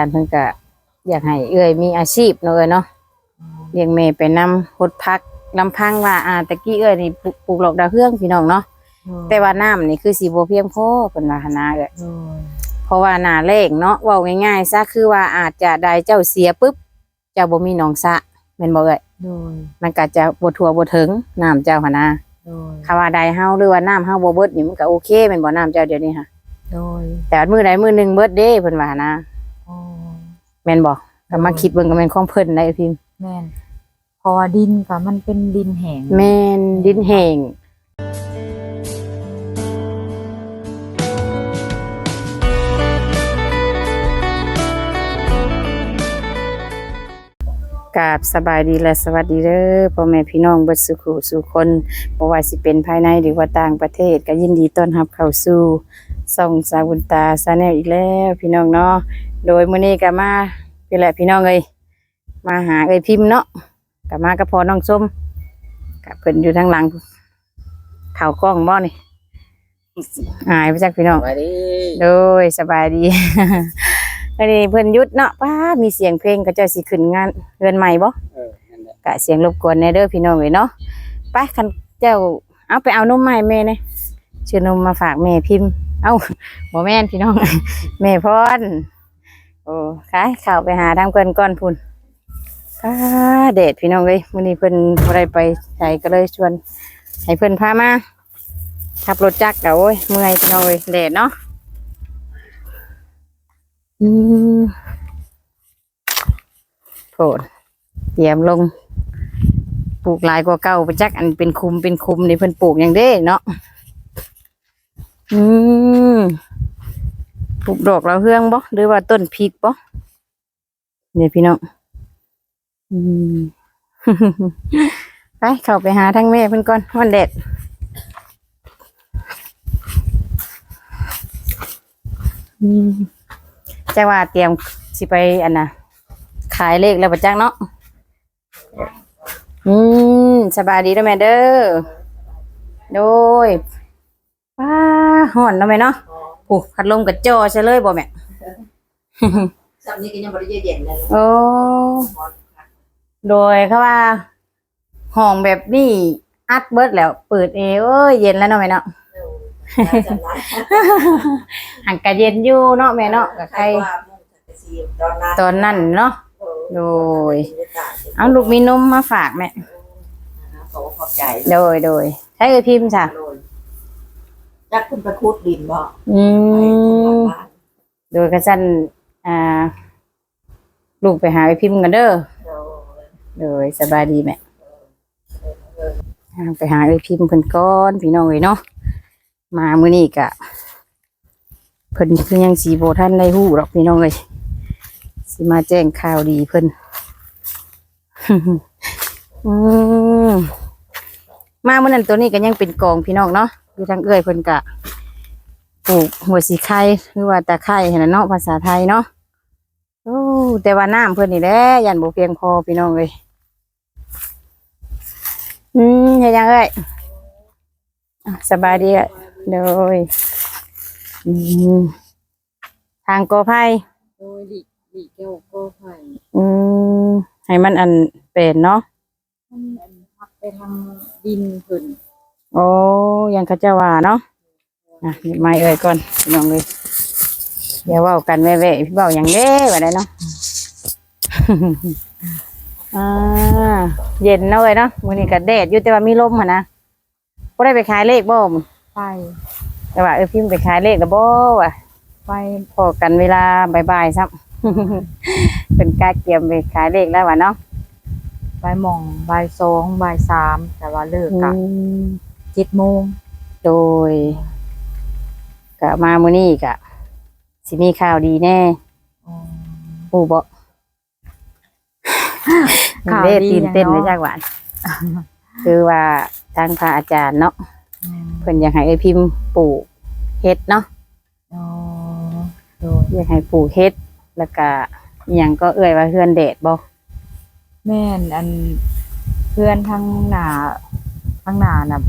การเพิ่นก็อยากให้เอื้อยมีอาชีพเนาะเอ้ยเนาะเลี้ยงแม่ไปนำพดพักลำพังว่าอ่าตะกี้เอ้ยนี่ปลูกปลูกดอกดาวเรืองพี่น้องเนาะแต่ว่าน้ำนี่คือสิบ่เพียงพอเพิ่นว่าหันนะเอ้ย โดยเพราะว่าหน้าแล้งเนาะเว้าง่ายๆซะคือว่าอาจจะได้เจ้าเสียปุ๊บ เจ้าบ่มีหนองสระแม่นบ่เอ้ยโดยมันก็จะบ่ทั่วบ่ถึงน้ำเจ้าหั่นนะโดยคำว่าใดเฮาหรือว่าน้ำเฮาบ่เบิดนี่มันก็โอเคแม่นบ่น้ำเจ้าเดี๋ยวนี้ค่ะโดยแต่ว่ามื้อใดมื้อหนึงเบิดเด้เพิ่นว่านะอ๋อ แม่นบ่ก็มาคิดเบิ่งก็แม่นของเพิ่นได้พิมพ์แม่นเพอดินก็มันเป็นดินแห้งแม่นดินแห้งกราบสบายดีและสวัสดีเด้อพ่อแม่พี่น้องเบิดสุขุสู่คนบ่ว่าสิเป็นภายในหรือว่าต่างประเทศก็ยินดีต้อนรับเข้าสู่ส่องสาวุนตาซาแนลอีกแล้ว พี่น้องเนาะ โดยมื้อนี้ก็มาพี่แหละพี่น้องเอ้ยมาหาเอ้ยพิมพ์เนาะก็มากับพ่อน้องส้มกับเพิ่นอยู่ทางหลังข่าวกล้องบ่นี่หายไปจากพี่น้องสวัสดีโดยสบายดีอันนี้เพิ่นหยุดเนาะป้ามีเสียงเพลงก็จะสิขึ้นงานเรือนใหม่บ่เออนั่นแหละกะเสียงรบกวนแน่เด้อพี่น้องเอ้ยเนาะไปคันเจ้าเอาไปเอานมมาให้แม่เน่ชื่อนมมาฝากแม่พิมพ์ เอ้าบ่แม่นพี่น้องแม่พรโอ้ขายข้าวไปหาทางเพิ่นก่อนพุ่นป้าเดดพี่น้องเอ้ยมื้อนี้เพิ่นบ่ได้ไปไสก็เลยชวนให้เพิ่นพามาขับรถจักรก็โอ้ยเมื่อยพี่น้องเอ้ยแดดเนาะอืมโผดเตรียมลงปลูกหลายกว่าเก่าไปจักอันเป็นคุมเป็นคุมนี่เพิ่นปลูกอย่างเด้เนาะอืม ปลูกดอกเราวเฮืองบ่หรือว่าต้นพริกบ่เนี่ยพี่น้องอืมไปเข้าไปหาทั้งแม่เพิ่อนก่อนวันเด็ดจังว่าเตรียมสิไปอันน่ะ ขายเลขแล้วประจักเนาะอืมสบายดีด้อแม่เด้อโดยว้าห่อนเนาะแม่เนาะ อ้พัดลมกับจอใช่เลยบ่แม่สับนี้ก็ยังบริเย็นเลยโอ้ โดยเขาว่าห้องแบบนี้อัดเบิดแล้ว เปิดเอเอ้ยเย็นแล้วเนาะแม่เนาะหังกะเย็นอยู่เนาะแม่เนาะกับใครตอนนั้นเนาะโดยเอาลูกมีนมมาฝากแม่ขอขอบใจโดยโดยใช้เอ่ยพิมพ์จ้ะ จักคุณประคุดดินบ่อืมโดยกระสันอ่า ลูกไปหาเอ่ยพิมพ์กันเด้อโดยสบายดีแม่อ่าไปหาเอ่ยพิมพ์เพิ่นก้อนพี่น้องเอ้ยเนาะมามื้อนี้กะเพิ่นคือยังสีโบท่านได้ฮู้หรอกพี่น้องเอ้ยสิมาแจ้งข่าวดีเพิ่น อืมมาเมื่อนั้นตัวนี้ก็ยังเป็นกองพี่น้องเนาะ อยู่ทางเอ้อยเพิ่นกะปลูกหัวสีไข่หรือว่าตะไคร้เห็นเนาะภาษาไทยเนาะโอ้แต่ว่าน้ำเพิ่นนี่แหละยันบ่เพียงพอพี่น้องเลยอืมเฮ็ดยังเอ้ยอะสบายดีอะโดยอืมทางกอไผ่โดยดิดิแก้วก็ไผ่อืมให้มันอันเป็นเนาะมันอันพักไปทางดินเพิ่น โอ้ยังเขาเจะว่าเนาะอะหยิบไม้เอ่ยก่อนพี่น้องเลยเดี๋ยวเว่ากันแว่ๆพี่เบาอย่างเด้ว่าได้เนาะ อ่าเย็นเนาะเอ้ยเนาะมื้อนี้ก็แดดอยู่แต่ว่ามีลมหั่นนะบ่ได้ไปขายเลขบ่มื้อไปแต่ว่าเออพิมพ์ไปขายเลขแล้วบ่วะไปพอกันเวลาบ่ายๆซับ เป็นกาเกียมไปขายเลขแล้ววะเนาะ ไปหมองบ่ายสองบ่ายสามแต่ว่าเลิกกะอืม เจ็ดโมงโดยก็มามื้อนี้ก็สิมีข่าวดีแน่อ๋อปูบอกข่าวเด้ดีตื่นเต้นอะเนาะเลยจากหวานคือว่าทางพระอาจารย์เนาะอืมเพิ่นอยากให้ไอ้พิมพ์ปลูกเฮ็ดเนาะอ๋อโดยอยากให้ปลูกเฮ็ดแล้วก็อหยังก็เอ่ยว่าเฮือนแดดบ่แม่นอันเพื่อนทั้งหนาทั้งหนาน่ะ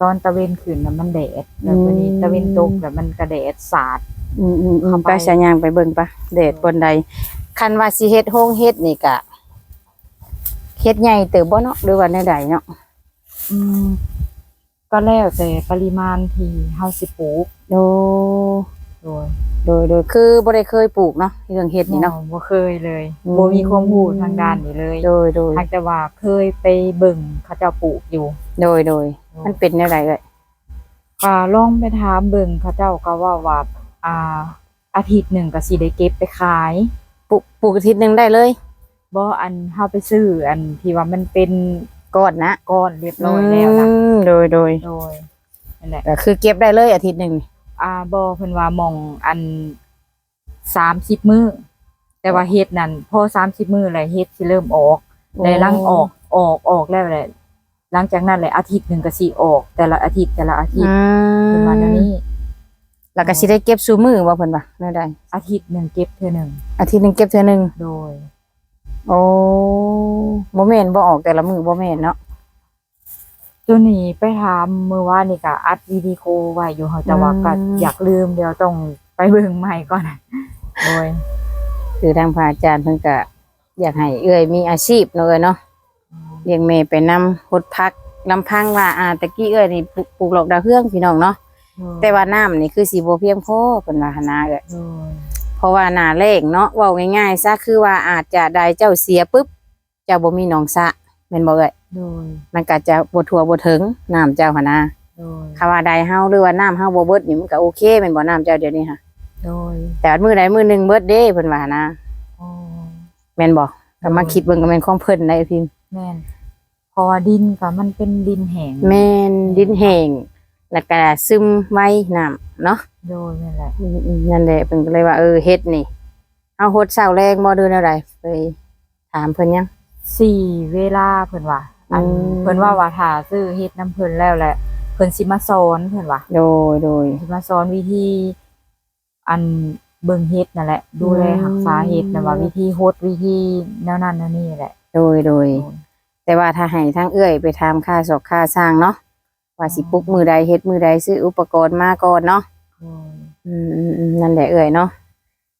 ตอนตะเวนขึ้นน่ะมันแดดแล้ววันนี้ตะเวนตกแล้วมันกระแดดสาดอืมอืมอืมเข้าไปไปสายยางไปเบิ่งปะเดดบนใด คันว่าสิเฮ็ดโฮงเฮ็ดนี่กะเฮ็ดใหญ่เติบบ่เนาะหรือว่าแนวใดเนาะอืมก็แล้วแต่ปริมาณที่เฮาสิปลูกโดโดยโดยโดยคือบ่ได้เคยปลูกเนาะเรื่องเฮ็ดนี่เนาะบ่เคยเลยอืมบ่มีความรู้ทางด้านนี้เลย โดยโดยหากแต่ว่าเคยไปเบิ่งเขาเจ้าปลูกอยู่ โดยโดย มันเป็นแนวใดเอ่ยก็ลองไปถามเบิ่งเขาเจ้าก็ว่าว่าอ่า อาทิตย์หนึ่งก็สิได้เก็บไปขายปลูกปลูกอาทิตย์หนึงได้เลยบ่อันเฮาไปซื้ออันที่ว่ามันเป็นก้อนนะก้อนเรียบร้อยแล้วนะอืมโดยโดยโดยนั่นแหละก็คือเก็บได้เลยอาทิตย์หนึงนี่อ่าบ่เพิ่นว่าหมองอัน30มื้อแต่ว่าเฮ็ดนั่นพอ30มื้อแล้วเฮ็ดสิเริ่มออกได้ลังออกออกออกแล้วแหละ หลังจากนั้นแหละอาทิตย์หนึงก็สิออก แต่ละอาทิตย์แต่ละอาทิตอืย์เพิ่นว่าแนวนี้แล้วก็สิได้เก็บซูมือว่าเพิ่นว่าแนวใดอาทิตย์หนึงเก็บเทื่อหนึงอาทิตย์หนึงเก็บเทื่อหนึงโดย โอ้บ่แม่นบ่ออกแต่ละมือบ่แม่นเนาะตัวนี้ไปถามเมื่อวานนี่ก็อัดวิดีโอไว้อยู่เฮาแต่ว่าก็อืมอยากลืมเดี๋ยวต้องไปเบิ่งใหม่ก่อนโดยคือทางพระอาจารย์เพิ่นก็อยากให้เอื้อยมีอาชีพเนาะเอ้ยเนาะ เลี้ยงแม่ไปนำหดพักลำพังว่าอ่าตะกี้เอ้ยนี่ปลูกปลูกดอกดาวเรืองพี่น้องเนาะแต่ว่าน้ำนี่คือสิบ่เพียงพอเพิ่นว่าหันนะเอ้ยโดยเพราะว่าหน้าแล้งเนาะเว้าง่ายๆซะคือว่าอาจจะได้เจ้าเสียปุ๊บเจ้าบ่มีหนองสระแม่นบ่เอ้ยโดยมันก็จะบ่ทั่วบ่ถึงน้ำเจ้าหันนะโดยคำว่าใดเฮาหรือว่าน้ำเฮาบ่เบิดนี่มันก็โอเคแม่นบ่น้ำเจ้าเดี๋ยวนี้ค่ะโดยแต่ว่ามื้อใดมื้อหนึงเบิดเด้เพิ่นว่านะอ๋อแม่นบ่ก็มาคิดเบิ่งก็แม่นของเพิ่นได้พิมพ์แม่น เพราะว่าดินก็มันเป็นดินแห้งแม่นดินแห้งแล้วก็ซึมไว้น้ำเนาะโดยนั่นแหละอืมๆนั่นแหละเพิ่นก็เลยว่าเออเฮ็ดนี่เอาหดเช้าแรงบ่เดือนอะไรไปถามเพิ่นยังสี่เวลาเพิ่นว่าอันอืมเพิ่นว่าว่าถ้าซื้อเฮ็ดน้ำเพิ่นแล้วแหละเพิ่นสิมาสอนเพิ่นว่าโดยโดยสิมาสอนวิธีอันเบิ่งเฮ็ดนั่นแหละ ดูแลอืมรักษาเฮ็ดนะว่าวิธีโฮดวิธีแนวนั้นแนวนี้แหละ โดยโดย แต่ว่าถ้าให้ทั้งเอื้อยไปทำค่าศอกค่าสร้างเนาะว่าสิปลุกมือใดเฮ็ดมือใดซื้ออุปกรณ์มาก่อนเนาะโดยอืมอืมอืมนั่นแหละเอื้อยเนาะ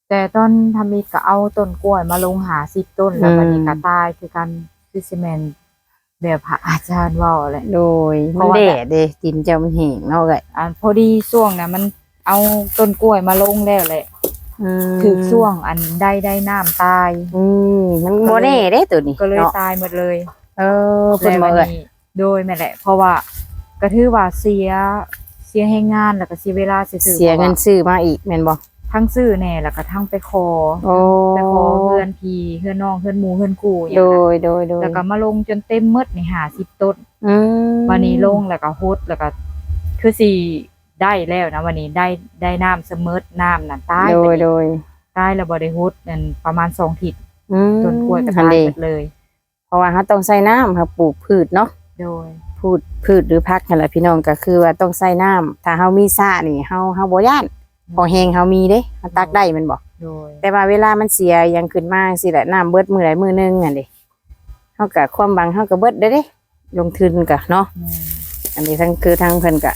แต่ตอนทำอีกก็เอาต้นกล้วยมาลงหาสิบต้นแล้วอืมบัดนี้ก็ตายคือกันคือซีเมนต์แบบพระอาจารย์เว้าแหละโดยเพมันราะว่าแดดเด้ดินเจ้ามันแห้งเนาะเอื้อยอันพอดีช่วงน่ะมันเอาต้นกล้วยมาลงแล้วแหละอืมถึกช่วงอันได้ได้น้ำตาย อืมมันบ่แน่เด้ตัวนี้ก็เลยเนาะตายหมดเลย เออเพิ่นบ่แล้วเอื้อยนี้โดยแม่นแหละ เพราะว่าก็ถือว่าเสียเสียให้งานแล้วก็เสียเวลาซื่อๆเสียเงินพราะว่าซื้อมาอีกแม่นบ่ทั้งซื้อแน่แล้วก็ทั้งไปขอโอ้ไปขอเพื่อนพี่เพื่อนน้องเพื่อนหมู่เพื่อนกูอย่างโดนั้นยโดยโดยแล้วก็มาลงจนเต็มหมดนี่50ต้นอืมวันนี้ลงแล้วก็ฮดแล้วก็คือสิได้แล้วนะวันนี้ได้ได้น้ำเสมอน้ำน่ะตายโดไปยอีกโดยตายแล้วบ่ได้ฮดนั่นประมาณ2ทิศอืมต้นกล้วยก็หั่นตายเด้หมดเลยเพ ราะว่าเขาต้องใส่น้ำครับปลูกพืชเนาะโดยพืชพืชหรือพักนั่นแหละพี่น้องก็คือว่าต้องใส่น้ำถ้าเฮามีสระนี่เฮาเฮาบ่ย่านพอแห้งเฮามีเด้เฮาตักได้แมันบ่โดยแต่ว่าเวลามันเสียอยังขึ้นมาสิแหละน้ำเบิดมือใดมือหนึงอะเด้เฮาก็ความบังเฮาก็เบิดได้เด้ลงทุนก็เนาะแม่นอันนี้ทั้งคือทั้งเพิ่นก็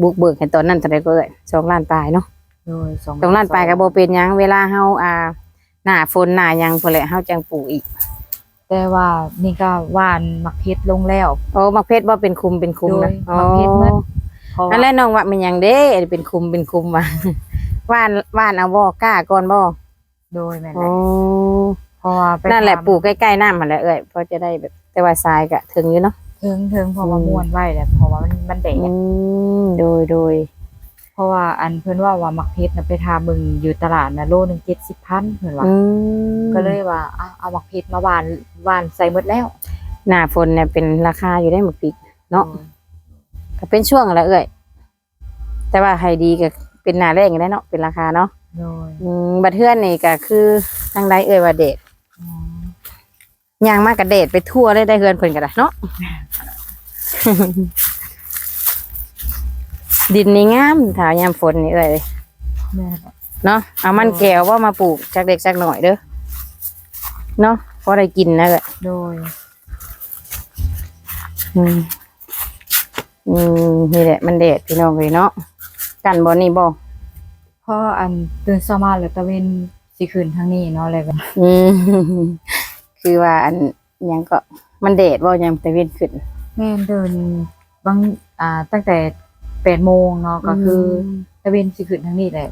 บุกเบิกให้ตอนนั้นเท่าใดก็เอ้ย2ล้านปลายเนาะโดยสองสองล้านปลายก็บ่เป็นหยังเวลาเฮาอ่าหน้าฝนหน้าหยังพุ่นแหละเฮาจังปลูกอีก แต่ว่านี่ก็หวานมักเพชรลงแล้ว โอ้มักเพชรบ่เป็นคุมเป็นคุมนะโดยมักเพชรเบิดเพราะนั่ว่านแหละน้องว่ามันหยังเด้อันนี้เป็นคุมเป็นคุมว่ะว่านว่านเอาบ่กล้าก่อนบ่โดยแม่นแหโอ้ละเพราะว่าไปนั่นแหละถามปลูกใกล้ๆน้ำมันแหละเอ้ยเพราะจะได้แบบแต่ว่าทรายก็ถึงอยู่เนาะเทิงเทิงเพราะว่าอืมม่วนไว้แหละเพราะว่ามันมันแดดอืมโดยโดย เพราะว่าอันเพิ่นว่าว่ามักเพชรน่ะไปทามึงอยู่ตลาดน่ะโลนึง70,000เพิ่นว่าอืมก็เลยว่าอะเอามักเพชรมาหวานหวานใส่หมดแล้วหน้าฝนเนี่ยเป็นราคาอยู่ได้หมดปีกเนาะก็เป็นช่วงแหละเอ้ยแต่ว่าให้ดีก็เป็นหน้าแรงอยู่ได้เนาะเป็นราคาเนาะโดยอืมบัดเทื่อนนี่ก็คือทางใดเอ่ยว่าเดทอืมย่างมากกระเดทไปทั่วเลยได้เฮือนเพิ่นก็ได้เนาะ ดินนี่งามถ้ายามฝนนี่เอ้ยแม่นแหละเนาะเอามันแก้วว่ามาปลูกจากเด็กจากหน่อยเด้อเนาะพอได้กินนะเอ้ยโดยอืมอืมนี่แหละมันเดดพี่น้องเลยเนาะกันบ่นี่บ่เพราะอันตื่นเช้ามาแล้วตะเวนสิขึ้นทางนี้เนาะเลยแบบอืมคือว่าอันหยังก็มันแดดบ่ยังตะเวนขึ้นแม่นเดินบางอ่าตั้งแต่ แปดโมงเนาะก็คืออตะเวนสิขึ้นทางนี้แหละ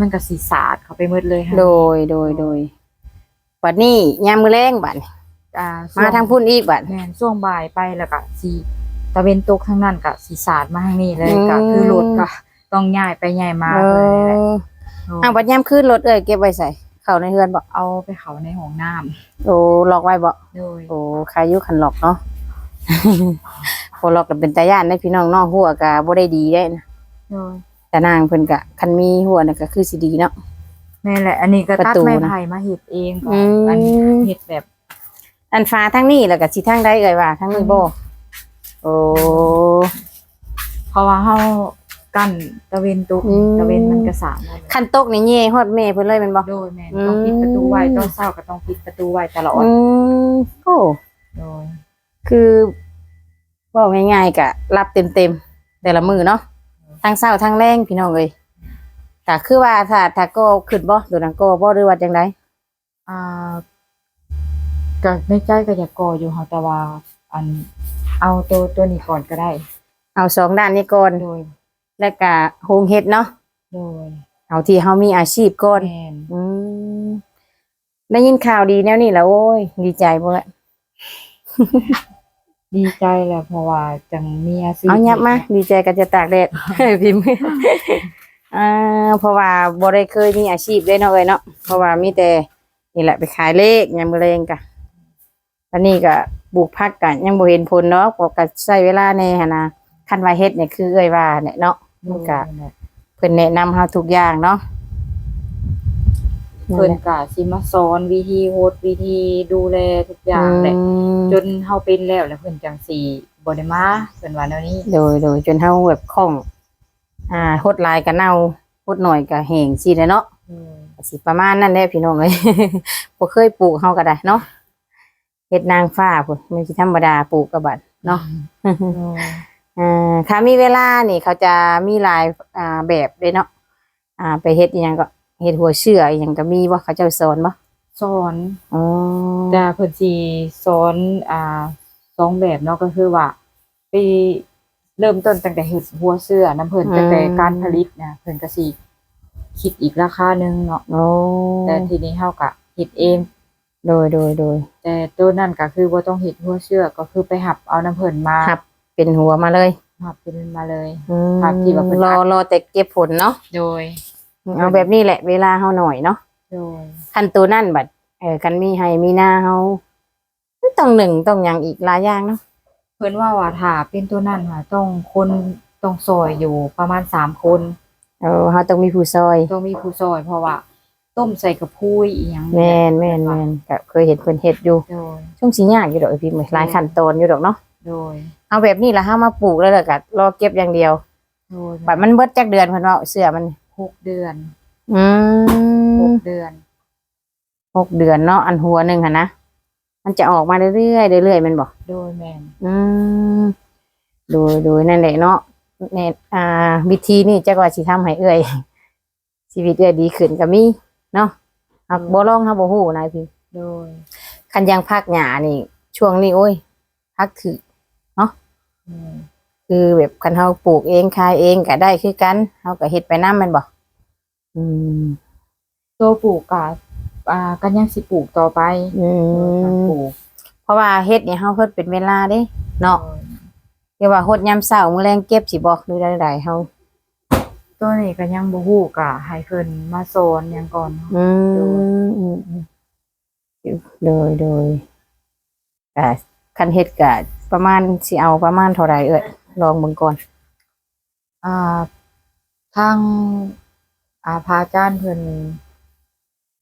มันก็สีสาดเข้าไปหมดเลยค่ะโดยโดยโดยบัดนี้ยามมื้อแลงบัดนี้อ่ามาทางพุ่นอีกบัดแม่นช่วงบ่ายไปแล้วก็สีตะเวนตกทางนั้นก็สีสาดมาทางนี้เลยอืมก็คือรถก็ต้องย้ายไปย้ายมาเอเลยแหละอโอ้อ้าวบัดยามคืนรถเอ้ยเก็บไว้ใส่เข้าในเฮือนบ่เอาไปเขาในห้องน้ำโอ้ล็อกไว้บ่โดยโอ้ใครอยู่คันล็อกเนาะ พอล็อกก็เป็นตาย่านได้พี่น้องเนาะหัวก็บ่ได้ดีได้นะโดยแต่นางเพิ่นก็คันมีหัวน่ะก็คือสิดีเนาะ แม่นแหละ อันนี้ก็ประตัดตูไม้นะไผ่มาเฮ็ดเองก็อืม อันเฮ็ดแบบอันฟ้าทั้งนี้แล้วก็สิทางใดเอ่ยว่าทั้งนี้บ่โอ้ เพราะว่าเฮากั้นตะเวนตกอืม ตะเวนมันก็สาดมาคันตกนี่แย่ฮอดแม่เพิ่นเลยแม่นบ่ โดยแม่นต้องปิดประตูไว้ตอนเช้าก็ต้องปิดประตูไว้ตลอดอืมโอ้ โดยคือเว่าง่ายๆกะรับเต็มๆแต่ละมือเนาะทั้งเศร้าทั้งแรงพี่น้องเอ้ยก็คือว่าถ้าถ้าก็ขึ้นบ่ตัวนั้นก็บ่หรือว่าจังไดอ่าก็ในใจก็อยากก่ออยู่ค่ะแต่ว่า อัน เอาตัวตัวนี้ก่อนก็ได้ เอาสองด้านนี้ก่อนโดยแล้วก็โฮงเฮ็ดเนาะโดยเอาที่เฮามีอาชีพก่อนแม่นอืมได้ยินข่าวดีแนวนี้แล้วโอ้ย ดีใจบ่ละ ดีใจแหละเพราะว่าจังมีอาชีพเอายับมาดีใจก็จะตากแดด พิมพ์อ่าเพราะว่าบ่ได้เคยมีอาชีพเลยเนาะเอ้ยเนาะเพราะว่ามีแต่นี่แหละไปขายเลขยามมื้อแลงกะอันนี้ก็ปลูกผักกันยังบ่เห็นผลเนาะก็ก็ใช้เวลาแน่หั่นนะคันว่าเฮ็ดเนี่ยคือเอ้ยว่าเนี่ยเนาะมันก็เพิ่นแนะนำเฮาทุกอย่างเนาะ เพิ่นก็สิมาสอนวิธีโฮดวิธีดูแลทุกอย่างแหละอืมจนเฮาเป็นแล้วแล้วเพิ่นจังสิบ่ได้มาเพิ่นว่าแนวนี้ โดยโดยจนเฮาแบบคล่อง อ่าหดหลายก็เน่าหดหน่อยก็แห้งสิแหละเนาะอืมสิประมาณนั้นแหละพี่น้องเอ้ยบ่เคยปลูกเฮาก็ได้เนาะเฮ็ดนางฟ้าพุ่นมันสิธรรมดาปลูกก็บัดเนาะอ่าถ้ามีเวลานี่เขาจะมีหลายอ่าแบบเลยเนาะอ่า ไปเฮ็ดอีหยังก็ เฮ็ดหัวเชื่ออีหยังก็มีบ่เขาเจ้าสอนบ่สอนอ๋อแต่เพิ่นสิสอนอ่าสองแบบเนาะก็คือว่าไปเริ่มต้นตั้งแต่เฮ็ดหัวเสื้อน้ำเพิ่นตั้งแต่การผลิตนะเพิ่นก็สิคิดอีกราคาหนึงเนาะโอ้แต่ทีนี้เฮาก็เฮ็ดเอง โดยโดยโดยแต่ตัวนั้นก็คือบ่ต้องเฮ็ดหัวเสื้อก็คือไปหับเอาน้ำเพิ่นมาครับ เป็นหัวมาเลยหับเป็นมาเลย อืมครับที่ว่าเพิ่นรออัด รอแต่เก็บผลเนาะโดย เอาแบบนี้แหละเวลาเฮาหน่อยเนาะโดยคันตัวนั่นบัดเออกันมีให้มีหน้าเฮาต้องหนึ่งต้องหยังอีกหลายอย่างเนาะเพิ่นว่าว่าถ้าเป็นตัวนั้นค่ะต้องคนต้องซอยอยู่ประมาณสามคนเออเฮาต้องมีผู้ซอยต้องมีผู้ซอยเพราะว่า ต้มใส่กระพุ้ยอีหยังแม่นแม่นแม่นก็เคยเห็นเพิ่นเฮ็ดอยู่โดยช่วงสิยากอยู่ดอกไอ้พี่เอ้ยหลายขั้นตอนอยู่ดอกเนาะโดยเอาแบบนี้ล่ะเฮามาปลูกแล้วล่ะก็รอเก็บอย่างเดียวโดยบัดมันเบิดจักเดือนเพิ่นว่าเสื้อมัน หกเดือนอืหมกเดือนหกเดือนเนาะอันหัวหนึงหั่นนะมันจะออกมาเรื่อยๆเรื่อยๆแมันบ่โดยแม่นอืมโดยโดยนั่นแหละเนาะในอ่าวิธีนี่จะว่าสิทำให้เอื้อย ชีวิตเอื้อยดีขึ้นก็มีเนาะหักบ่ลองเฮาบ่ฮู้นายพี่โดยคันยังพักหญ้านี่ ช่วงนี้โอ้ยพักถืออืม คือแบบคันเฮาปลูกเองขายเองก็ได้คือกันเฮาก็เฮ็ดไปนำแม่นบ่อืมตัวปลูกกะอ่ากันยังสิปลูกต่อไปอืการมปลูกเพราะว่าเฮ็ดนี่เฮาเฮ็ดเป็นเวลาเด้เนาะโดยเรียกว่าฮดยามเช้ามื้อแลงเก็บสิบ่หรือใดๆเฮาตัวนี้ก็ยังบ่ฮู้กะให้เพิ่นมาสอนหยังก่อนอืมอืมอืมโดยโดยอ่าคันเฮ็ดก็ประมาณสิเอาประมาณเท่าใดเอ่ย ลองเบิ่งก่อน อ่าทางอ่าพระอาจารย์เพิ่น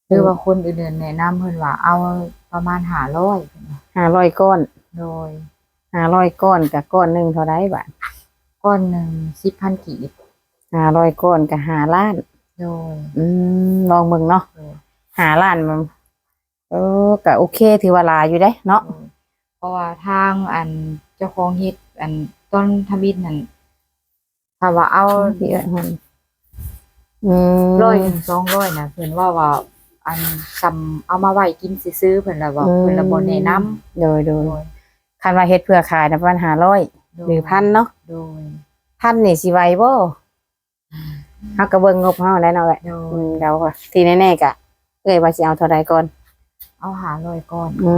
หรือว่าคนอื่นๆแนะนำเพิ่นว่า เอาประมาณ500 500ก้อน โดย500ก้อนกับก้อนหนึงเท่าใดบาทก้อนหนึ่ง10,000กีบ500ก้อนก็5ล้าน โดย อืมลองเบิ่งเนาะโดย5ล้านมันเออก็โอเคถือว่าหลายอยู่เด้เนาะเพราะว่าทางอันเจ้าของเฮ็ดอัน ต้นทมิตนั่นถ้าว่าเอาพี่เอ้ยมันอืมร้อยหนึ่งสองร้อยนะเพิ่นว่าว่า อันซำเอามาไว้กินซื้อๆเพิ่นละว่าเพิ่นละบ่แนะนำโดยโดโดยยคันว่าเฮ็ดเพื่อขายนะประมาณ500หรือพันเนาะโดยพันนี่สิไหวบ่เฮาก็เบิ่งงบเฮาแล้วเนาะเอ้ยโดอืยมเราก็ที่แน่ๆก็เอ้ยว่าสิเอาเท่าใดก่อนเอาหาร้อยก่อนอื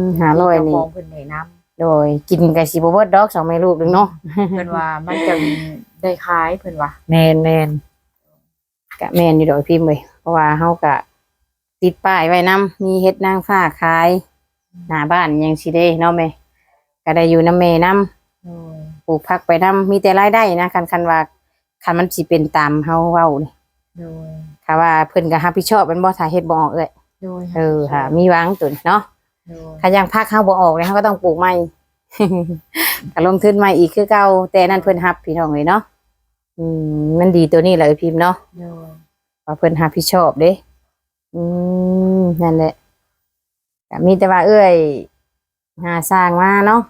ม500นี่เจ้าของเพิ่นแนะนำ โดยกินก็สิบ่เบิดดอกสองแม่ลูกนึงเนาะเพิ่นว่ามันจะได้ขายเพิ่นว่าแมนแมนกะแมนอยู่ดอกพิมพ์เลยเพราะว่าเฮากะติดป้ายไว้นํมีเฮ็ดนางฟ้าขายหน้าบ้านยังสิได้เนาะแม่ก็ได้อยู่นำแม่นํโดยปลูกผักไปนํมีแต่รายได้นะคันคันว่าคันมันสิเป็นตามเฮาเว้านี่โดยถ้าว่าเพิ่นก็รับผิดชอบแมันบ่ถ้าเฮ็ดบ่ออกเอ้ยโดยเออค่ะมีหวางตุนเนาะโดย ถ้ายังพักเฮาบ่ออกเลยเฮาก็ต้องปลูกใหม่ก็ลงทุนใหม่อีกคือเก่าแต่นั่นเพิ่นรับพี่น้องเลยเนาะอืมมันดีตัวนี้แหละเอ้ยพิมพ์เนาะโดยว่าเพิ่นรับผิดชอบเด้ อืมนั่นแหละก็มีแต่ว่าเอ้ยหาสร้างมาเนาะ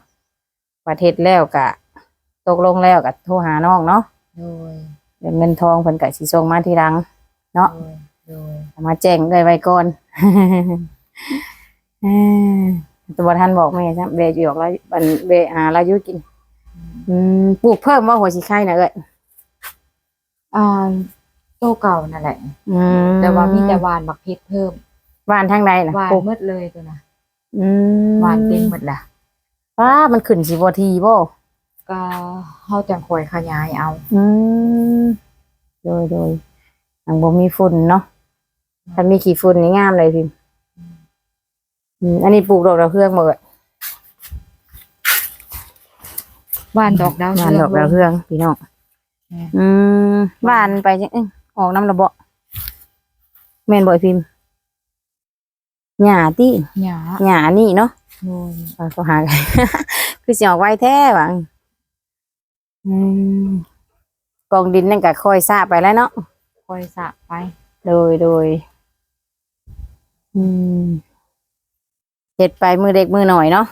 ประเทศแล้วก็ตกลงแล้วก็โทรหาน้องเนาะโดยเดี๋ยวเงินทองเพิ่นก็สิส่งมาทีหลัง เนาะโดยโดยเอามาแจ้งเลยไว้ก่อน เอ้อตัวบ่ทันบอกแม่จ้ะเบอยู่ออกแล้วบันเบหาเราอยู่กิน อืมปลูกเพิ่มว่าหัวสิไข่น่ะเอ้ยอ่าโตเก่านั่นแหละ อืมแต่ว่ามีแต่หวานบักเพชรเพิ่มหวานทางใดน่ะหวานปลูกหมดเลยตัวน่ะอืมหวานเต็มหมดละว้ามันขึ้นสิบ่ทีบ่ก็เฮาจังคอยขยายเอา อืมโดยโดยอังบ่มีฝุ่นเนาะถ้ามีขี้ฝุ่นนี่งามเลยพิมพ์ อืมอันนี้ปลูกดอกดาวเรืองหมดเลยหวานดอกดาวงานเรืดอองกดาวเรืองพี่น้องอืมอืมหวานไปจังเอ้ยออกน้ำระเบาะแม่นบ่อยพิมพ์หญ้าติหยาหญ้านี่เนาะ โดยเอาเขาหากัน คือสิออกไวแท้หวังอืมกองดินนั่นก็ค่อยซาไปแล้วเนาะคอยสระไปโดยโดย อืม เห็ดไปมือเด็กมือหน่อยเนาะ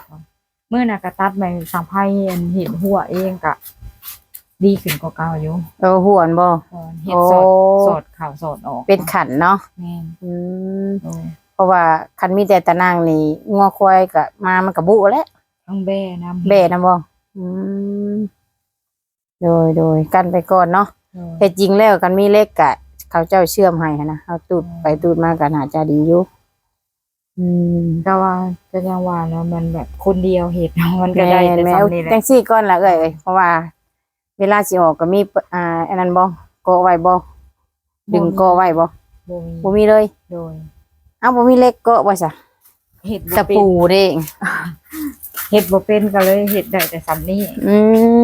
เมื่อน่ะก็ตัดไปสังไพ่อันเห็นหัวเองก็ดีขึ้นกว่าเก่าอยู่เออหวนบ่ก่อนเฮ็ดโอ้สดสดข่าวสดออกเป็นขันเนาะแม่นอืมโดยเพราะว่าคันมีแต่ตะนางนี่งัวควายก็มามันก็บุแล้วต้องแบ่นำแบ่นะบ่อืมโดยโดยกันไปก่อนเนาะโดยแต่จริงแล้วกันมีเล็กกะ เขาเจ้าเชื่อมให้หั้นนะเอาตูดไปตูดมากันอาจจะดีอยู่ อืมก็ว่าก็ยังว่าแล้วมันแบบคนเดียวเฮ็ดมันก็ได้แต่แม่ซ้ำนนี่แหจัละงซี่ก่อนละเอ้ยเพราะว่า เวลาสิออกก็มีเปอ่าอันนั้นบ่โกะไว้บ่ดึงโกะไว้บ่บ่มีบ่มีเลยโดยเอ้าบ่มีเล็กโกะบ่ซะเฮ็ดตะบ่เป็นปูเด้เฮ็ดบ่เป็นก็เลยเฮ็ดได้แต่ซ้ำนี้อื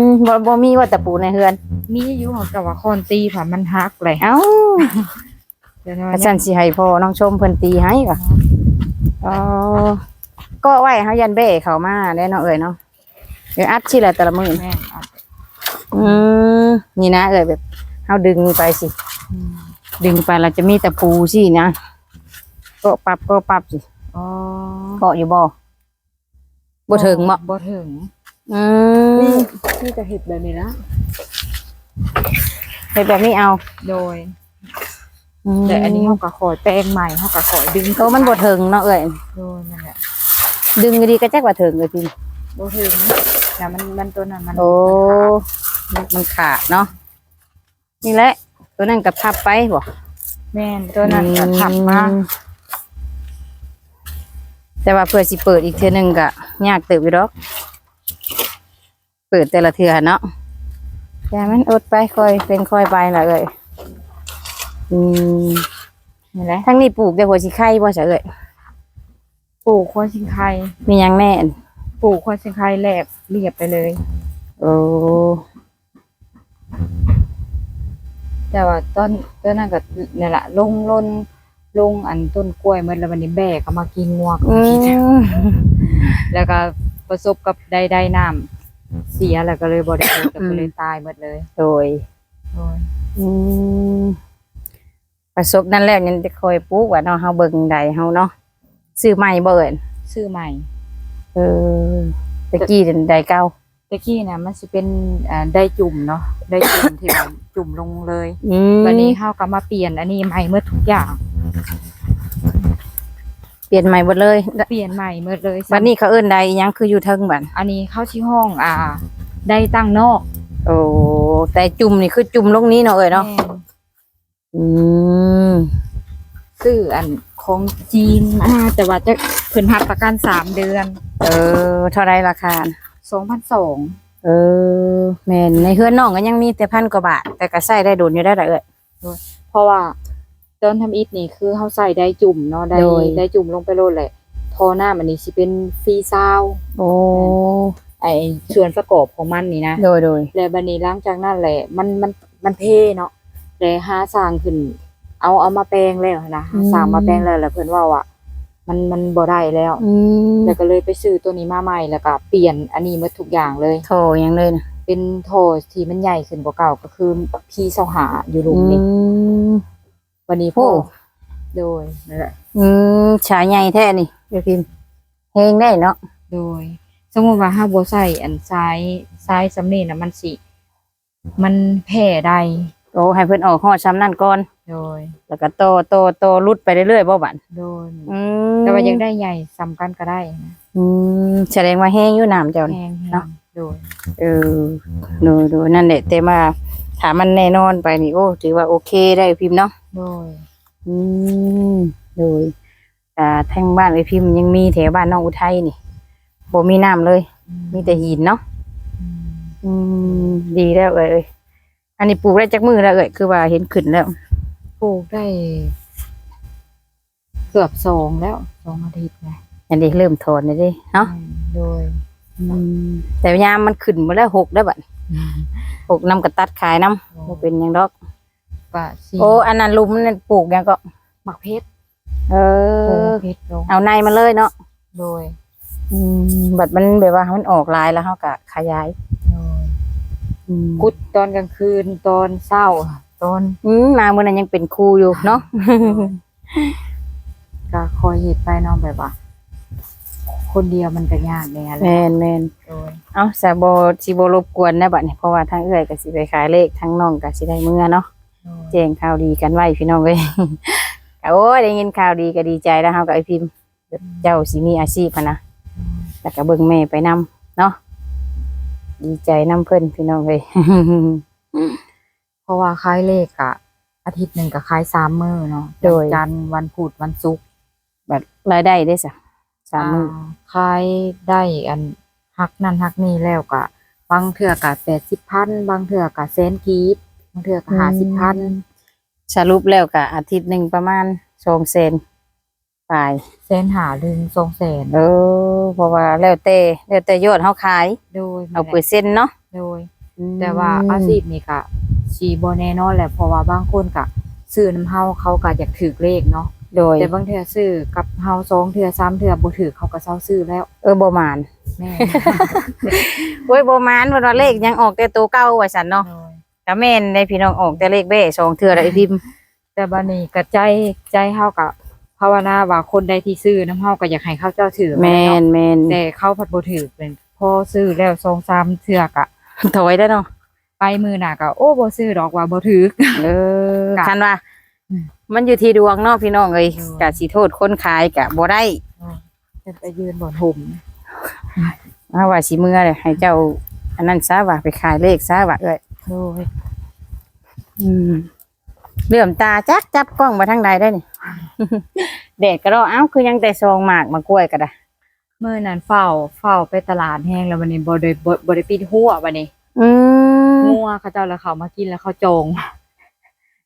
มบ่บ่มีว่าตะปูในเฮือน มีอยู่ของแต่ว่าคอนตีผ่ามันหักเลยเอ้าแต่ว่าอาจารย์สิให้พ่อน้องชมเพิ่นตีให้ก็ อ๋อก็ไว้เฮายันเบ้เข้ามาได้เนาะเอ้ยเนาะเดี๋ยวอัดชิละแต่ละมื้อแม่นเอาอืมนี่นะเอ้ยแบบเฮาดึงไปสิ อืมดึงไปเราจะมีตะปูสินะก็ปรับก็ปรับสิอ๋อเกาะอยู่บ่บ่ถึงบ่บ่ถึงอืมนี่ที่จะเฮ็ดแบบนี้นะเฮ็ดแบบนี้เอา โดยม แต่อันนี้เฮาก็ขอแปลงใหม่เฮาก็ขอดึงโตมันบ่ถึงเนาะเอ้ยโดยนั่นแหละดึงดีๆก็จักว่าถึงเลยพี่บ่ถึงแต่มันมันตัวนั้นมันโอ้มันขาดเนาะนี่แหละ ตัวนั้นก็พับไปบ่แม่นตัวนั้นก็ทับมาอืแต่ว่าเพื่อสิเปิดอีกเทื่อหนึงก็ยากเติบอยู่ดอก เปิดแต่ละเทื่อเนาะแต่มันอดไปค่อยเป็นค่อยไปล่ะเอ้ย อืมนี่แหละทั้งนี้ปลูกได้หัวสิไข่บ่ซะเอ้ยปลูกควชิงไคมีหยังแน่นปลูกควชิงไคแลบเรียบไปเลย โอ้แต่ว่าต้นต้นนั้นก็นี่นแหละลงลนลงอันต้นกล้วยหมดแล้ววันนี้แบกก็มากินงัวก็อืมากินมแล้วก็ประสบกับได้ได้น้ำเสียแล้วก็เลยบ่ได้ปลูกแล้วก็เลยตายหมดเลยโดยโอ้ย อืม ประสบนั่นแล้วยังจะคอยปลูกว่าเนาะเฮาเบิ่งใดเฮาเนาะซื้อใหม่บ่เอิ้นซื้อใหม่ เออตะกี้เดินใดเก่าตะกี้เนี่ยมันสิเป็นอ่าได้จุ่มเนาะได้จุ่มที่ว่าจุ่มลงเลยอืมวันนี้เฮาก็มาเปลี่ยนอันนี้ใหม่เมื่อทุกอย่าง เปลี่ยนใหม่หมดเลยเปลี่ยนใหม่หมดเลยบัดนี้เขาเอิ้นใดอิหยังคืออยู่เทิงบัดอันนี้เข้าที่ห้องอ่า ได้ตั้งนอกโอ้แต่จุ่มนี่คือจุ่มลงนี้เนาะเอ้ยเนาะแม่น อืมซื้ออันของจีนอ่าแต่ว่าจะเพิ่นรับประกันสามเดือนเออ เท่าไรราคา2,200เออ แม่นในเฮือนน้องก็ยังมีแต่พันกว่าบาท แต่ก็ใช้ได้โดนอยู่ได้ละเอ้ย เพราะว่าต้นทำอิฐนี่คือเฮาใส่ได้จุ่มเนาะได้โดย ได้จุ่มลงไปโลดแหละทอหน้ามันนี่สิเป็นฟรีซาวโอ้ไอ้ส่วนประกอบของมันนี่นะ โดยโดย แล้วบัดนี้หลังจากนั้นแหละ มันมันมันเท่เนาะ แล้วหาสร้างขึ้น เอาเอามาแปลงแล้วนะหาสร้างมาแปลงแล้วแล้วเพิ่นว่าว่ามันมันบ่ได้แล้วอืมแล้วก็เลยไปซื้อตัวนี้มาใหม่แล้วก็เปลี่ยนอันนี้หมดทุกอย่างเลยโทรยังเลยนะเป็นโทที่มันใหญ่ขึ้นกว่าเก่าก็คือพี่เสาหาอยู่หลุอืมนี่มวันนี้โอ้พ่อโดยนั่นแหละอืมฉายใหญ่แท้นี่เดี๋ยวพิมพ์เฮงได้เนาะโดย สมมติว่าถ้าบ่ใส่อันซ้ายซ้ายสำเนีน่ะมันสิ มันแผ่ได้ โอ้ให้เพิ่นออกฮอดซ้ำนั่นก่อน โดย แล้วก็โตโตโตรุดไปเรื่อยๆบ่บัดโดย อืมแต่ว่ายังได้ใหญ่ซ้ำกันก็ได้นะอืมแสดงว่าแห้งอยู่น้ำเจ้านี่ แห้งๆเนาะโดย เออดูดูนั่นแหละแต่มาถามมันแน่นอนไปนี่โอ้ถือว่าโอเคได้พิมพ์เนาะโดย อืมโดยอ่าทางบ้านไอพิมพ์ยังมีแถวบ้านน้องอุทัยนี่บ่มีน้ำเลย มีแต่หินเนาะอืม อืมดีแล้วเอ้ยเอ้ย อันนี้ปลูกได้จักมือแล้วเอ้ยคือว่าเห็นขึ้นแล้วปลูกได้ เกือบสองแล้วสองอาทิตย์ไงอันนี้เริ่มถอนเลยเดิเนาะอืมโดยอืมแต่ยามมันขึ้นมาแล้วหกได้วบัดหกน้ำกระตัดขายน้ำบ่เป็นหยังดอกก็สิโอ้อันนั้นลุมนั่นปลูกหยังก็หมักเพชรเอปลูอกเพชรลงเอาในมาเลยเนาะโดยอืมบัดมันแบบว่ามันออกลายแล้วเขาก็ขยายโดย กุดตอนกลางคืนตอนเศร้า ตอนอืมมาเมื่อนั้นยังเป็นครูอยู่เนาะก็คอยเห็ดไปเน้องแบบว่า คนเดียวมันก็ยากแน่เลแมยนแมนโดยเอาสาโบสิโบรบกวนนะบัดนี้เพราะว่าทั้งเอื้อยก็สิไปขายเลขทั้งน้องก็สิได้เมื่อเนาะ โดย แจ้งข่าวดีกันไว้พี่น้องเอ้ย ก็โอ้ยได้ยินข่าวดีก็ดีใจแล้วเฮากับไอพิมพ์เจ้าสิมีอาชีพหั้นนะแล้วก็เบิ่งแม่ไปนํเนาะ ดีใจนํเพิ่นพี่น้องเอ้ยเพราะว่าคล้ายเลขอะอาทิตย์หนึ่งก็คล้ายสามมื้อเนาะโดยวันจันทร์วันพุธวันศุกร์บัดรายได้ได้ซะสามมื้ออ่คล้ายได้อันฮักนั่นฮักนี่แล้วก็บางเทื่อก็แปดสิบพันบางเทื่อก็แสนกีบบางเทื่อก็ห้าสิบพันสรุปแล้วก็อาทิตย์หนึงประมาณ2เซน ปลายแสนหาลึงสองแสนเออเพราะว่าแล้วแต่แล้วแต่ยอดเฮาขายโดยเอาเปอร์เซ็นต์เนาะโดย แต่ว่าอาชีพนี่ก็ชีบ่แน่นอนแหละเพราะว่าบางคนก็ซื้อน้ำเฮาเขาก็อยากถือเลขเนาะโดยแต่บางเทื่อซื้อกับเฮาสองเทื่อสามเทื่อบ่ถือเขาก็เซาซื้อแล้ว เออบ่มานแม่โอ้ยบ่มานเพิ่นว่าเลขยังออกแต่ตัวเก่าว่าซั่นเนาะก็แม่นได้พี่น้องออกแต่เลขเบ้สองเทื่อแล้วไอ้พิมพ์แต่บัดนี้ก็ใจใจเฮาก็ภาวนาว่าคนใดที่ซื้อน้ำเฮาก็อยากให้เขาเจ้าถือแม่เนาะนแม่นแต่เขาผัดบ่ถือเป็นพอซื้อแล้วสองสามเทื่อกะถอยได้เนาะไปมือหน้าก็โอ้บ่ซื้อดอกว่าบ่ถือเออค่ะคันว่าอืมมันอยู่ที่ดวงเนาะพี่น้องเอ้ยอืมก็สิโทษคนขายก็บ่ได้เป็นไปยืนบ่ห่มถ้าว่าสิมื้อเลยให้เจ้า อันนั้นซะว่าไปขายเลขซะว่าเอ้ยโดยอืม เหลื่อมตาจักจับกล้องมาทางใดได้นี่ แดดก็รอเอ้าคือยังแต่ซองหมากมากล้วยก็ได้มื้อนั้นเฝ้าเฝ้าไปตลาดแห้งแล้ววันนี้บ่ได้บ่บ่ได้ปิดหัวบัดนี้อืมงัวเขาเจ้าแล้วเขามากินแล้วเขาจอง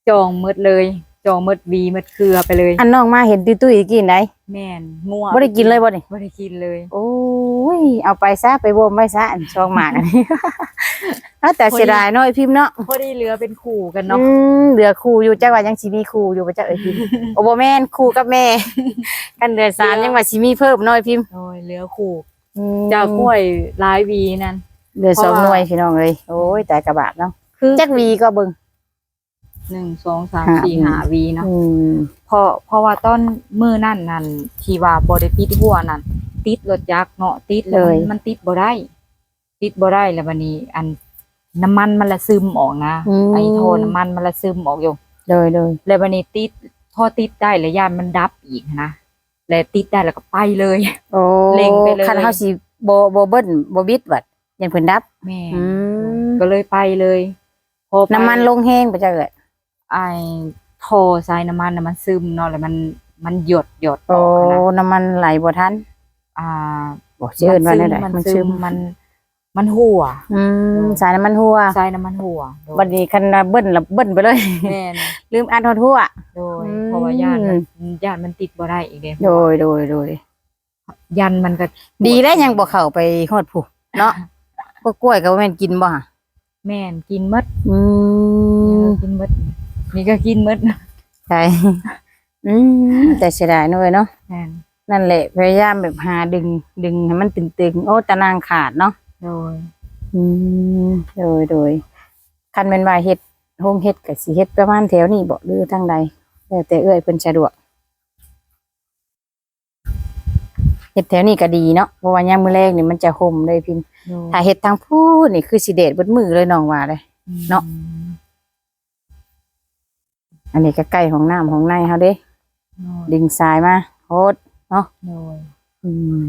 จองหมดเลย จองหมดบีหมดเครือไปเลยอันน้องมาเห็นตุ้ยๆกินได้แม่นงัวบ่ได้กินเลยบ่นี่บ่ได้กินเลย โอ้ยเอาไปซะไปบ่มไว้ซะอันช่องหมากอันนี้เอาแต่เสียดายเนาะไอ้พิมพ์เนาะพอดีเหลือเป็นคู่กันเนาะอืมเหลือครูอยู่จักว่ายังสิมีครูอยู่บ่จักไอ้พิมพ์โอ้บ่แม่นครูกับแม่ กันเดือนสามยังว่าสิมีเพิ่มเนาะไอ้พิมพ์โอ้ยเหลือคู่อืมจากกล้วยหลายวีนั่นเดือนสองเพหราะว่าน่วยพี่น้องเอ้ยโอ้ยแต่กระบาดเนาะคือจักวีก็เบิ่ง หนึ่งสองสามห้าสี่วีหาวีเนาะอืมเพราะเพราะว่าต้นมือนั่นนั่นที่ว่าบ่ได้ปิดหัวนั่นติดรถยักษ์เนาะติดแล้วมันมันติดบ่ได้ ติดบ่ได้แล้วบัดนี้ อันน้ำมันมันละซึมออกนะอืมไอ้โทน้ำมันมันละซึมออกอยู่โดยโดยแล้วบัดนี้ติดพอติดได้แล้วยานมันดับอีกนะแล้วติดได้แล้วก็ไปเลยโอ้เล็งไปเลยคันเฮาสิบ่บ่เบิ้ลบ่บิดวัดยันเพิ่นดับแม่อืมก็เลยไปเลยพอไปน้ำมันลงแห้งไปจักเอ้ย ไอ้โทใส่น้ำมันน่ะมันซึมเนาะแล้วมันมันหยดหยดอโอ้อกนะน้ำมันไหลบ่ทันอ่าบ่ชื่อว่าแนั่นแหละมัมันนซึซึมมมัน มันหัวอืมสายน้ำมันหัวใส่น้ำมันหัวโดยบัดนี้คันว่าเบิ้ลละเบิ้ลไปเลย แม่นลืมอัดฮอดหัว โดยอืม เพราะว่าย่านมันย่านมันติดบ่ได้อีกเด้โดยโดยโดยยันมันก็ดีแล้วยังบ่เข้าไปฮอดผู้เนาะพวกกล้วยก็บ่แม่นกินบ่ฮะแม่นกินหมดอืมกินหมด นี่ก็กินหมดใช่อืมแต่เสียดายหน่อยเนาะแม่นนั่นแหละพยายามแบบหาดึงดึงให้มันตึงๆ โอ้ตะนางขาดเนาะโดยอืมโดยโดยคันเป็นว่าเฮ็ดโฮงเฮ็ดก็สิเฮ็ดประมาณแถวนี้บ่หรือทางใดแล้วแต่เอื้อยเพิ่นสะดวกเฮ็ดแถวนี้ก็ดีเนาะเพราะว่ายามมื้อแรกนี่มันจะห่มเลยพิมพ์โดยถ้าเฮ็ดทางพูดนี่คือสิเดชเบิดมือเลยน้องว่าเลย เนาะอั นนี้ก็ใกล้ของน้ำของในเฮาเด้ โดยดึงสายมาโฮดโดยอืม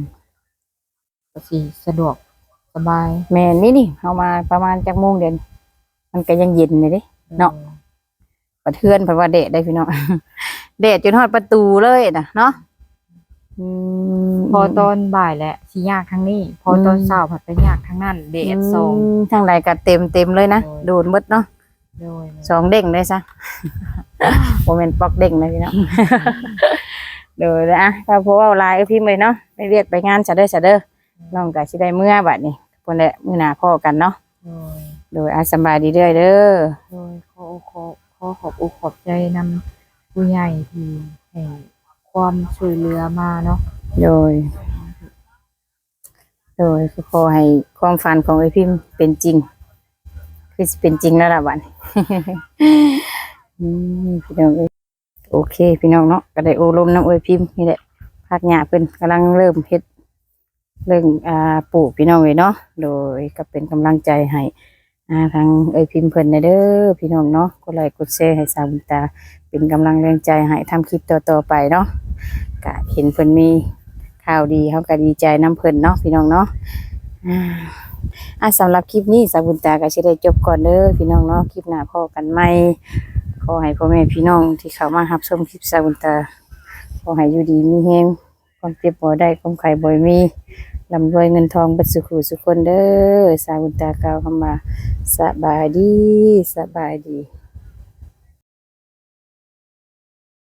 ก็สิสะดวกสบายแม่นนี่นี่เฮามาประมาณจักโมงเดือนมันก็ยังเย็นเลยเด้ เนาะกระเทือนเพราะว่าเดดได้พี่น้อง เดดจนฮอดประตูเลยนะเนาะอืมพอตอนบ่ายแหละสิยากทางนี้ พอตอนอืมเช้าผัดไปยากทางนั้นเดดสองมทางใดก็เต็มเต็มเลยนะโอ้ยโดนหมดเนาะโดยสองเด้งเลยซะ โมเมนปอกเด้งเลยพี่น้องเดี๋ยวนะถ้าเพราะว่าลายเอาพี่เลยเนาะไปเรียกไปงานซะเด้อซะเด้อน้องก็สิได้เมื่อบัดนี้คนแหละมื้อหน้าพ่อกันเนาะโดยโดยอาสำบายดีเด้อเด้อโดยขอขอขอขอบอกขอบใจนำผู้ใหญ่ที่ให้ความช่วยเหลือมาเนาะโดยโดยขอให้ความฝันของไอ้พิมพ์เป็นจริง คือสิเป็นจริงแล้วล่ะบัดนี้ อืมพี่น้องเอ้ยโอเค พี่น้องเนาะก็ได้โอลมน้ำเอ้ยพิมพ์นี่แหละภาคหญ้าเพิ่นกำลังเริ่มเฮ็ดเรื่องอ่าปลูกพี่น้องเอ้ยเนาะโดยก็เป็นกำลังใจให้อ่าทางเอ้ยพิมพ์เพิ่นเด้อพี่น้องเนาะกดไลค์กดแชร์ให้สาวบุญตา เป็นกำลังแรงใจให้ทำคลิปต่อๆไปเนาะก็เห็นเพิ่นมีข่าวดีเขาก็ดีใจน้ำเพิ่นเนาะพี่น้องเนาะอ่า อะสำหรับคลิปนี้สาวบุญตาก็สิได้จบก่อนเด้อพี่น้องเนาะคลิปหน้าพอกันใหม่ขอให้พ่อแม่พี่น้องที่เข้ามารับชมคลิปสาวุนตาขอให้อยู่ดีมีแฮงความเจ็บบ่ได้ความไข่บ่มีลำรวยเงินทองเบัดสุขุสุขคนเด้อสาวุนตากล่าวคำว่าสบายดีสบายดี